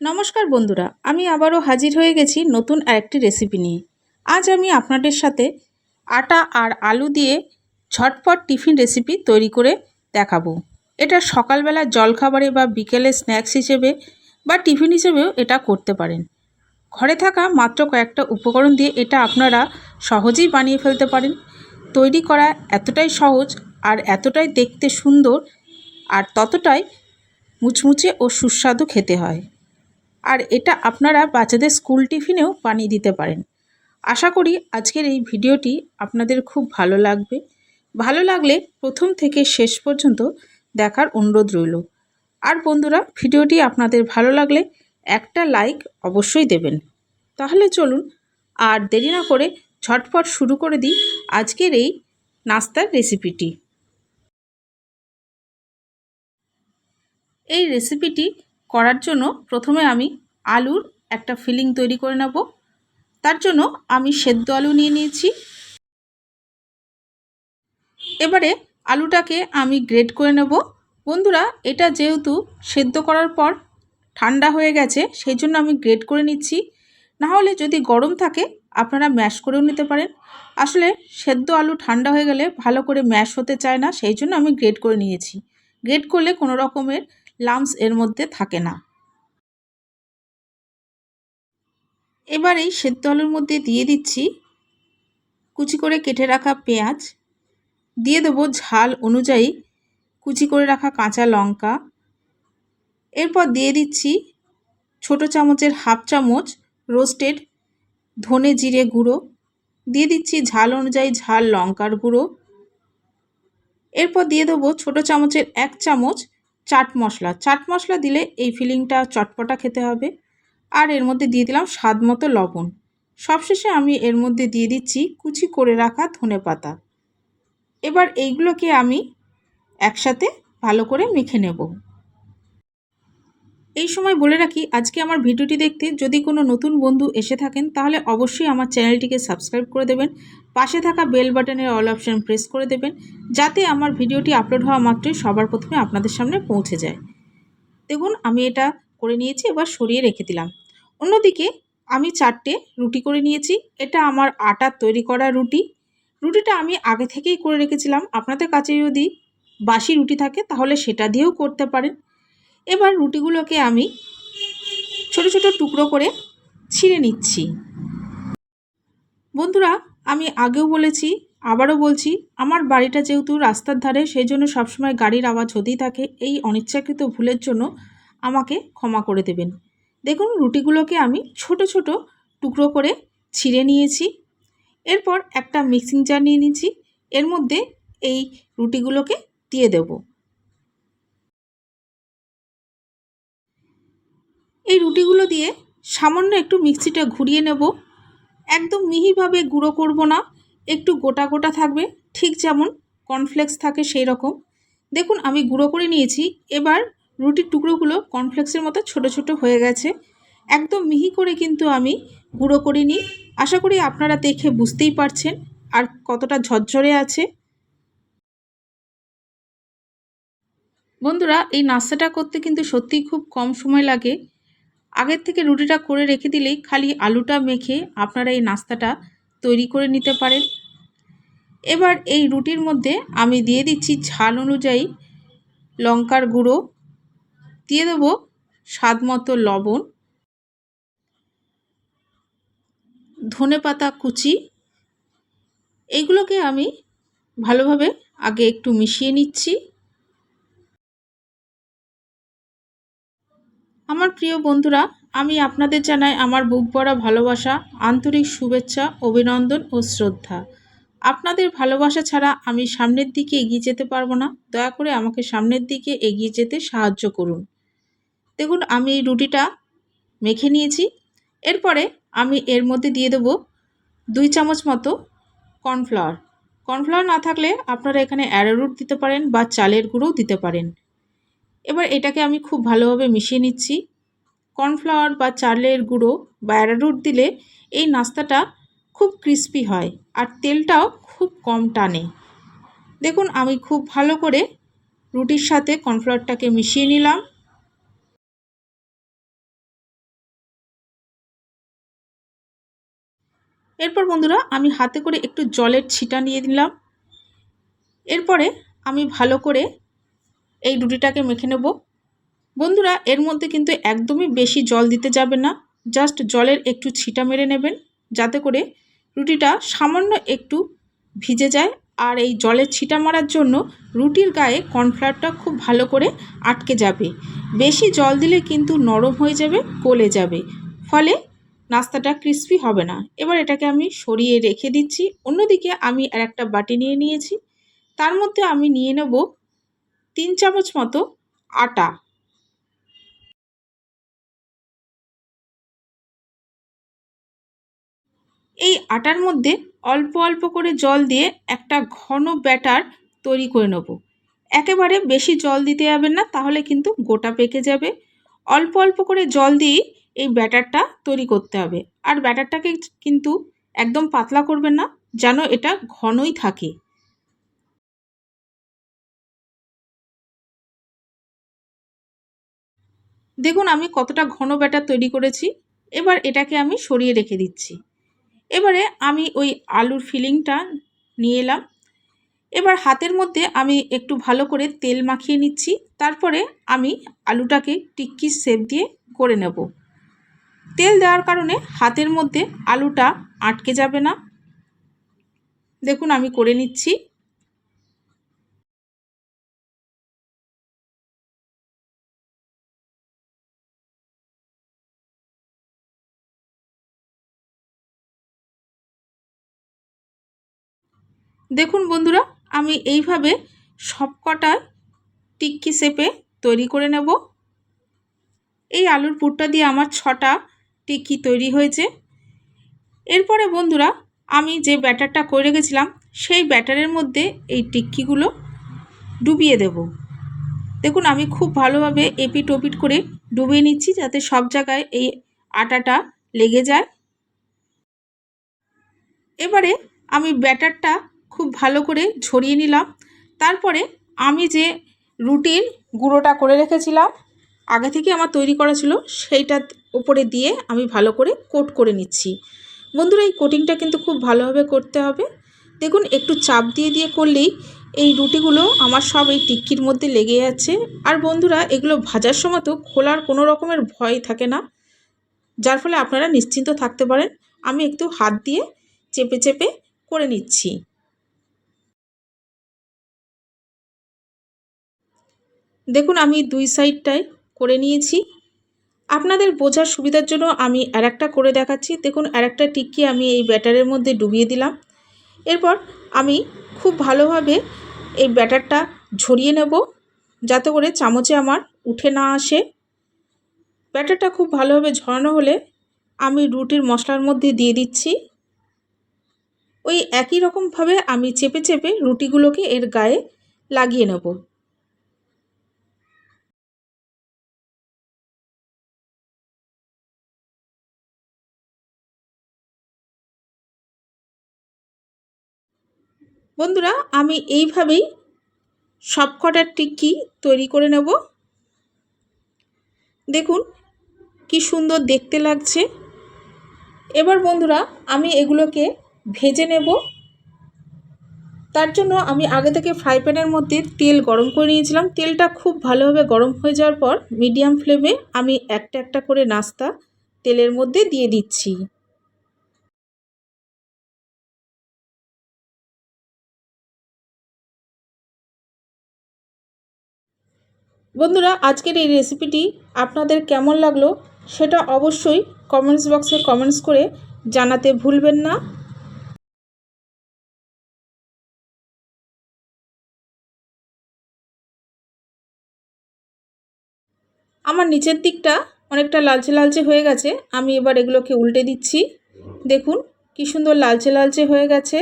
নমস্কার বন্ধুরা, আমি আবারও হাজির হয়ে গেছি নতুন আরেকটি রেসিপি নিয়ে। আজ আমি আপনাদের সাথে আটা আর আলু দিয়ে ঝটপট টিফিন রেসিপি তৈরি করে দেখাবো। এটা সকালবেলা জলখাবারে বা বিকেলে স্ন্যাক্স হিসেবে বা টিফিন হিসেবেও এটা করতে পারেন। ঘরে থাকা মাত্র কয়েকটা উপকরণ দিয়ে এটা আপনারা সহজেই বানিয়ে ফেলতে পারেন। তৈরি করা এতটাই সহজ আর এতটাই দেখতে সুন্দর আর ততটাই মুচমুচে ও সুস্বাদু খেতে হয়। আর এটা আপনারা বাচ্চাদের স্কুল টিফিনেও বানিয়ে দিতে পারেন। আশা করি আজকের এই ভিডিওটি আপনাদের খুব ভালো লাগবে। ভালো লাগলে প্রথম থেকে শেষ পর্যন্ত দেখার অনুরোধ রইল। আর বন্ধুরা, ভিডিওটি আপনাদের ভালো লাগলে একটা লাইক অবশ্যই দেবেন। তাহলে চলুন, আর দেরি না করে ঝটপট শুরু করে দিই আজকের এই নাস্তার রেসিপিটি। এই রেসিপিটি করার জন্য প্রথমে আমি আলুর একটা ফিলিং তৈরি করে নেব। তার জন্য আমি সেদ্ধ আলু নিয়ে নিয়েছি। এবারে আলুটাকে আমি গ্রেড করে নেব। বন্ধুরা, এটা যেহেতু সেদ্ধ করার পর ঠান্ডা হয়ে গেছে, সেই জন্য আমি গ্রেড করে নিচ্ছি। না হলে যদি গরম থাকে, আপনারা ম্যাশ করেও নিতে পারেন। আসলে সেদ্ধ আলু ঠান্ডা হয়ে গেলে ভালো করে ম্যাশ হতে চায় না, সেই জন্য আমি গ্রেড করে নিয়েছি। গ্রেড করলে কোনো রকমের লামস এর মধ্যে থাকে না। এবার এই সেদ্ধ আলুর মধ্যে দিয়ে দিচ্ছি কুচি করে কেটে রাখা পেঁয়াজ। দিয়ে দেবো ঝাল অনুযায়ী কুচি করে রাখা কাঁচা লঙ্কা। এরপর দিয়ে দিচ্ছি ছোট চামচের হাফ চামচ রোস্টেড ধনে জিরে গুঁড়ো। দিয়ে দিচ্ছি ঝাল অনুযায়ী ঝাল লঙ্কার গুঁড়ো। এরপর দিয়ে দেবো ছোটো চামচের এক চামচ চাট মশলা। চাট মশলা দিলে এই ফিলিংটা চটপটা খেতে হবে। আর এর মধ্যে দিয়ে দিলাম স্বাদ মতো লবণ। সবশেষে আমি এর মধ্যে দিয়ে দিচ্ছি কুচি করে রাখা ধনে পাতা। এবার এইগুলোকে আমি একসাথে ভালো করে মেখে নেব। এই সময় বলে রাখি, আজকে আমার ভিডিওটি দেখতে যদি কোনো নতুন বন্ধু এসে থাকেন, তাহলে অবশ্যই আমার চ্যানেলটিকে সাবস্ক্রাইব করে দেবেন। পাশে থাকা বেল বাটনের অল অপশান প্রেস করে দেবেন, যাতে আমার ভিডিওটি আপলোড হওয়া মাত্রই সবার প্রথমে আপনাদের সামনে পৌঁছে যায়। দেখুন, আমি এটা করে নিয়েছি, এবার সরিয়ে রেখে দিলাম। অন্যদিকে আমি চারটে রুটি করে নিয়েছি, এটা আমার আটার তৈরি করা রুটি। রুটিটা আমি আগে থেকেই করে রেখেছিলাম। আপনাদের কাছে যদি বাসি রুটি থাকে, তাহলে সেটা দিয়েও করতে পারেন। এবার রুটিগুলোকে আমি ছোট ছোট টুকরো করে ছিঁড়ে নিচ্ছি। বন্ধুরা, আমি আগেও বলেছি, আবারও বলছি, আমার বাড়িটা যেহেতু রাস্তার ধারে, সেই জন্য সবসময় গাড়ির আওয়াজ হতেই থাকে। এই অনিচ্ছাকৃত ভুলের জন্য আমাকে ক্ষমা করে দেবেন। দেখুন, রুটিগুলোকে আমি ছোট ছোট টুকরো করে ছিঁড়ে নিয়েছি। এরপর একটা মিক্সিং জার নিয়ে নিয়েছি এর মধ্যে এই রুটিগুলোকে দিয়ে দেব। এই রুটিগুলো দিয়ে সামান্য একটু মিক্সিটা ঘুরিয়ে নেব। একদম মিহিভাবে গুঁড়ো করব না, একটু গোটা গোটা থাকবে, ঠিক যেমন কর্নফ্লেক্স থাকে সেই রকম। দেখুন, আমি গুঁড়ো করে নিয়েছি, এবার রুটির টুকরোগুলো কর্নফ্লেক্সের মতো ছোট ছোট হয়ে গেছে। একদম মিহি করে কিন্তু আমি গুঁড়ো করে নিই আশা করি আপনারা দেখে বুঝতেই পারছেন আর কতটা ঝরঝরে আছে। বন্ধুরা, এই নাস্তাটা করতে কিন্তু সত্যিই খুব কম সময় লাগে। আগের থেকে রুটিটা করে রেখে দিলেই খালি আলুটা মেখে আপনারা এই নাস্তাটা তৈরি করে নিতে পারেন। এবার এই রুটির মধ্যে আমি দিয়ে দিচ্ছি ঝাল অনুযায়ী লঙ্কার গুঁড়ো, দিয়ে দেবো স্বাদ মতো লবণ ধনে পাতা কুচি। এইগুলোকে আমি ভালোভাবে আগে একটু মিশিয়ে নিচ্ছি। আমার প্রিয় বন্ধুরা, আমি আপনাদের জানাই আমার বুক ভরা ভালোবাসা, আন্তরিক শুভেচ্ছা, অভিনন্দন ও শ্রদ্ধা। আপনাদের ভালোবাসা ছাড়া আমি সামনের দিকে এগিয়ে যেতে পারব না। দয়া করে আমাকে সামনের দিকে এগিয়ে যেতে সাহায্য করুন। দেখুন, আমি রুটিটা মেখে নিয়েছি। এরপরে আমি এর মধ্যে দিয়ে দেবো দুই চামচ মতো কর্নফ্লাওয়ার। কর্নফ্লাওয়ার না থাকলে আপনারা এখানে অ্যারোরুট দিতে পারেন বা চালের গুঁড়োও দিতে পারেন। এবার এটাকে আমি খুব ভালোভাবে মিশিয়ে নিচ্ছি। কর্নফ্লাওয়ার বা চালের গুঁড়ো বা অ্যারারুট দিলে এই নাস্তাটা খুব ক্রিস্পি হয় আর তেলটাও খুব কম টানে। দেখুন, আমি খুব ভালো করে রুটির সাথে কর্নফ্লাওয়ারটাকে মিশিয়ে নিলাম। এরপর বন্ধুরা, আমি হাতে করে একটু জলের ছিটা নিয়ে নিলাম। এরপরে আমি ভালো করে এই রুটিটাকে মেখে নেব। বন্ধুরা, এর মধ্যে কিন্তু একদমই বেশি জল দিতে যাবে না। জাস্ট জলের একটু ছিটা মেরে নেবেন, যাতে করে রুটিটা সামান্য একটু ভিজে যায়। আর এই জলের ছিটা মারার জন্য রুটির গায়ে কর্নফ্লাওয়ারটা খুব ভালো করে আটকে যাবে। বেশি জল দিলে কিন্তু নরম হয়ে যাবে, গলে যাবে। ফলে নাস্তাটা ক্রিস্পি হবে না। এবার এটাকে আমি সরিয়ে রেখে দিচ্ছি। অন্যদিকে আমি আর একটা বাটি নিয়ে নিয়েছি। তার মধ্যে আমি নিয়ে নেব তিন চামচ মতো আটা। এই আটার মধ্যে অল্প অল্প করে জল দিয়ে একটা ঘন ব্যাটার তৈরি করে নেব। একেবারে বেশি জল দিতে যাবেন না, তাহলে কিন্তু গোটা পেকে যাবে। অল্প অল্প করে জল দিয়েই এই ব্যাটারটা তৈরি করতে হবে। আর ব্যাটারটাকে কিন্তু একদম পাতলা করবেন না, যেন এটা ঘনই থাকে। দেখুন, আমি কতটা ঘন ব্যাটার তৈরি করেছি। এবার এটাকে আমি সরিয়ে রেখে দিচ্ছি। এবারে আমি ওই আলুর ফিলিংটা নিয়ে এলাম। এবার হাতের মধ্যে আমি একটু ভালো করে তেল মাখিয়ে নিচ্ছি। তারপরে আমি আলুটাকে টিক্কি সেপ দিয়ে করে নেব। তেল দেওয়ার কারণে হাতের মধ্যে আলুটা আটকে যাবে না। দেখুন, আমি করে নিচ্ছি। দেখুন বন্ধুরা, আমি এইভাবে সবকটা টিক্কি শেপে তৈরি করে নেব। এই আলুর পুরটা দিয়ে আমার ছটা টিক্কি তৈরি হয়েছে। এরপরে বন্ধুরা, আমি যে ব্যাটারটা করে রেখেছিলাম, সেই ব্যাটারের মধ্যে এই টিক্কিগুলো ডুবিয়ে দেব। দেখুন, আমি খুব ভালোভাবে এপিট ওপিট করে ডুবিয়ে নিচ্ছি যাতে সব জায়গায় এই আটাটা লেগে যায়। এবারে আমি ব্যাটারটা খুব ভালো করে ঝরিয়ে নিলাম। তারপরে আমি যে রুটির গুঁড়োটা করে রেখেছিলাম, আগে থেকে আমার তৈরি করা ছিল, সেইটা উপরে দিয়ে আমি ভালো করে কোট করে নিচ্ছি। বন্ধুরা, এই কোটিংটা কিন্তু খুব ভালোভাবে করতে হবে। দেখুন, একটু চাপ দিয়ে দিয়ে করলেই এই রুটিগুলো আমার সব এই টিক্কির মধ্যে লেগে যাচ্ছে আর বন্ধুরা, এগুলো ভাজার সময় তো খোলার কোনো রকমের ভয় থাকে না। যার ফলে আপনারা নিশ্চিন্ত থাকতে পারেন। আমি একটু হাত দিয়ে চেপে চেপে করে নিচ্ছি। দেখুন, আমি দুই সাইডটায় করে নিয়েছি। আপনাদের বোঝার সুবিধার জন্য আমি আর একটা করে দেখাচ্ছি। দেখুন আর একটা টিক্কি আমি এই ব্যাটারের মধ্যে ডুবিয়ে দিলাম। এরপর আমি খুব ভালোভাবে এই ব্যাটারটা ঝরিয়ে নেব, যাতে করে চামচে আমার উঠে না আসে। ব্যাটারটা খুব ভালোভাবে ঝরানো হলে আমি রুটির মশলার মধ্যে দিয়ে দিচ্ছি। ওই একই রকমভাবে আমি চেপে চেপে রুটিগুলোকে এর গায়ে লাগিয়ে নেব। বন্ধুরা, আমি এইভাবেই সবকটার টিক্কি তৈরি করে নেব। দেখুন, কি সুন্দর দেখতে লাগছে। এবার বন্ধুরা, আমি এগুলোকে ভেজে নেব। তার জন্য আমি আগে থেকে ফ্রাই প্যানের মধ্যে তেল গরম করে নিয়েছিলাম। তেলটা খুব ভালোভাবে গরম হয়ে যাওয়ার পর, মিডিয়াম ফ্লেমে আমি একটা একটা করে নাস্তা তেলের মধ্যে দিয়ে দিচ্ছি। বন্ধুরা, আজকের এই রেসিপিটি আপনাদের কেমন লাগল সেটা অবশ্যই কমেন্টস বক্সে কমেন্টস করে জানাতে ভুলবেন না। আমার নিচের দিকটা অনেকটা লালচে লালচে হয়ে গেছে, আমি এবার এগুলোকে উল্টে দিচ্ছি। দেখুন, কি সুন্দর লালচে লালচে হয়ে গেছে।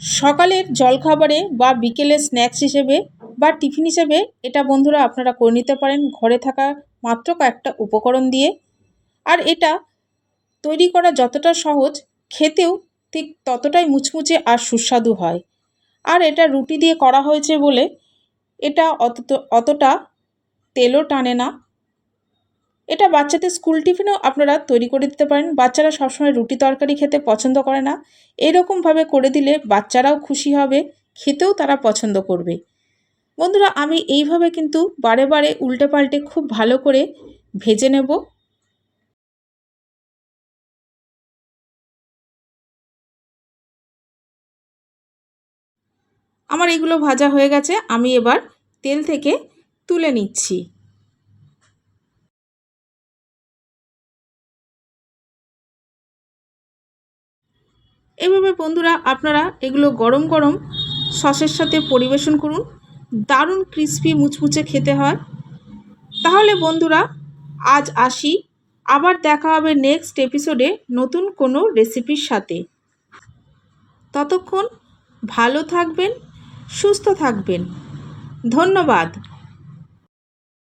সকালের জলখাবারে বা বিকেলের স্ন্যাক্স হিসেবে বা টিফিন হিসেবে এটা বন্ধুরা আপনারা করে নিতে পারেন। ঘরে থাকা মাত্র কয়েকটা উপকরণ দিয়ে। আর এটা তৈরি করা যতটা সহজ, খেতেও ঠিক ততটাই মুচমুচে আর সুস্বাদু হয়। আর এটা রুটি দিয়ে করা হয়েছে বলে এটা অত অতটা তেলও টানে না। এটা বাচ্চাদের স্কুল টিফিনেও আপনারা তৈরি করে দিতে পারেন। বাচ্চারা সবসময় রুটি তরকারি খেতে পছন্দ করে না। এরকমভাবে করে দিলে বাচ্চারাও খুশি হবে, খেতেও তারা পছন্দ করবে। বন্ধুরা, আমি এইভাবে কিন্তু বারে বারে উল্টে পাল্টে খুব ভালো করে ভেজে নেব। আমার এগুলো ভাজা হয়ে গেছে। আমি এবার তেল থেকে তুলে নিচ্ছি। এভাবে বন্ধুরা আপনারা এগুলো গরম গরম সসের সাথে পরিবেশন করুন। দারুণ ক্রিস্পি মুচমুচে খেতে হয়। তাহলে বন্ধুরা, আজ আসি। আবার দেখা হবে নেক্সট এপিসোডে নতুন কোনো রেসিপির সাথে। ততক্ষণ ভালো থাকবেন, সুস্থ থাকবেন। ধন্যবাদ।